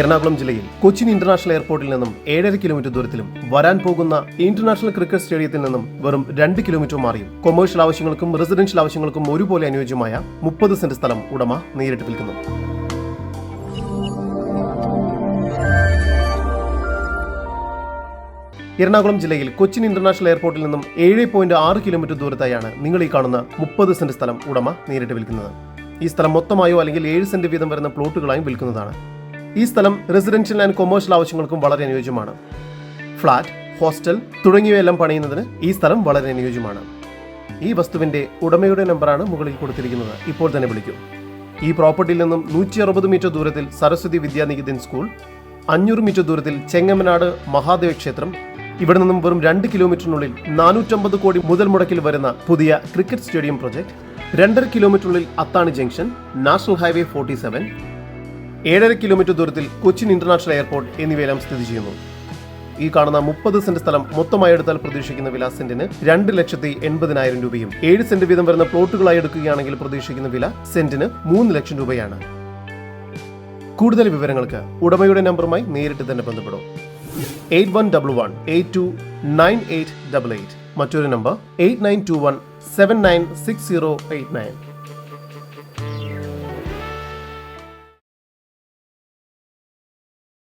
എറണാകുളം ജില്ലയിൽ കൊച്ചിൻ ഇന്റർനാഷണൽ എയർപോർട്ടിൽ നിന്നും ഏഴര കിലോമീറ്റർ ദൂരത്തിലും വരാൻ പോകുന്ന ഇന്റർനാഷണൽ ക്രിക്കറ്റ് സ്റ്റേഡിയത്തിൽ നിന്നും വെറും രണ്ട് കിലോമീറ്റർ മാറിയും. കൊമേഴ്ഷ്യൽ ആവശ്യങ്ങൾക്കും റെസിഡൻഷ്യൽ ആവശ്യങ്ങൾക്കും ഒരുപോലെ അനുയോജ്യമായ മുപ്പത് സെന്റ് സ്ഥലം ഉടമ നേരിട്ട് വിൽക്കുന്നു. എറണാകുളം ജില്ലയിൽ കൊച്ചിൻ ഇന്റർനാഷണൽ എയർപോർട്ടിൽ നിന്നും ഏഴ് പോയിന്റ് ആറ് കിലോമീറ്റർ ദൂരത്തായാണ് നിങ്ങൾ ഈ കാണുന്ന മുപ്പത് സെന്റ് സ്ഥലം ഉടമ നേരിട്ട് വിൽക്കുന്നത്. ഈ സ്ഥലം മൊത്തമായോ അല്ലെങ്കിൽ ഏഴ് സെന്റ് വീതം വരുന്ന പ്ലോട്ടുകളായും വിൽക്കുന്നതാണ്. ഈ സ്ഥലം റെസിഡൻഷ്യൽ ആൻഡ് കൊമേഴ്ഷ്യൽ ആവശ്യങ്ങൾക്കും വളരെ അനുയോജ്യമാണ്. ഫ്ലാറ്റ് ഹോസ്റ്റൽ തുടങ്ങിയവയെല്ലാം പണിയുന്നതിന് ഈ സ്ഥലം വളരെ അനുയോജ്യമാണ്. ഈ വസ്തുവിന്റെ ഉടമയുടെ നമ്പറാണ് മുകളിൽ കൊടുത്തിരിക്കുന്നത്. ഇപ്പോൾ തന്നെ വിളിക്കൂ. ഈ പ്രോപ്പർട്ടിയിൽ നിന്നും നൂറ്റി അറുപത് മീറ്റർ ദൂരത്തിൽ സരസ്വതി വിദ്യാനികേതൻ സ്കൂൾ അഞ്ഞൂറ് മീറ്റർ ദൂരത്തിൽ ചെങ്ങമനാട് മഹാദേവ ക്ഷേത്രം ഇവിടെ നിന്നും വെറും രണ്ട് കിലോമീറ്ററിനുള്ളിൽ നാനൂറ്റമ്പത് കോടി മുതൽ മുടക്കിൽ വരുന്ന പുതിയ ക്രിക്കറ്റ് സ്റ്റേഡിയം പ്രൊജക്ട് രണ്ടര കിലോമീറ്ററിനുള്ളിൽ Athani junction national highway forty ഏഴര കിലോമീറ്റർ ദൂരത്തിൽ കൊച്ചിൻ ഇന്റർനാഷണൽ എയർപോർട്ട് എന്നിവയെല്ലാം സ്ഥിതി ചെയ്യുന്നു. ഈ കാണുന്ന മുപ്പത് സെന്റ് സ്ഥലം മൊത്തമായി എടുത്താൽ പ്രതീക്ഷിക്കുന്ന വില സെന്റിന് രണ്ട് ലക്ഷത്തി എൺപതിനായിരം രൂപയും ഏഴ് സെന്റ് വീതം വരുന്ന പ്ലോട്ടുകളായി എടുക്കുകയാണെങ്കിൽ പ്രതീക്ഷിക്കുന്ന വില സെന്റിന് മൂന്ന് ലക്ഷം രൂപയാണ്. കൂടുതൽ വിവരങ്ങൾക്ക് ഉടമയുടെ നമ്പറുമായി നേരിട്ട് തന്നെ ബന്ധപ്പെടും. Eight one double one eight two nine eight double eight. മറ്റൊരു number eight nine two one seven nine six zero eight nine.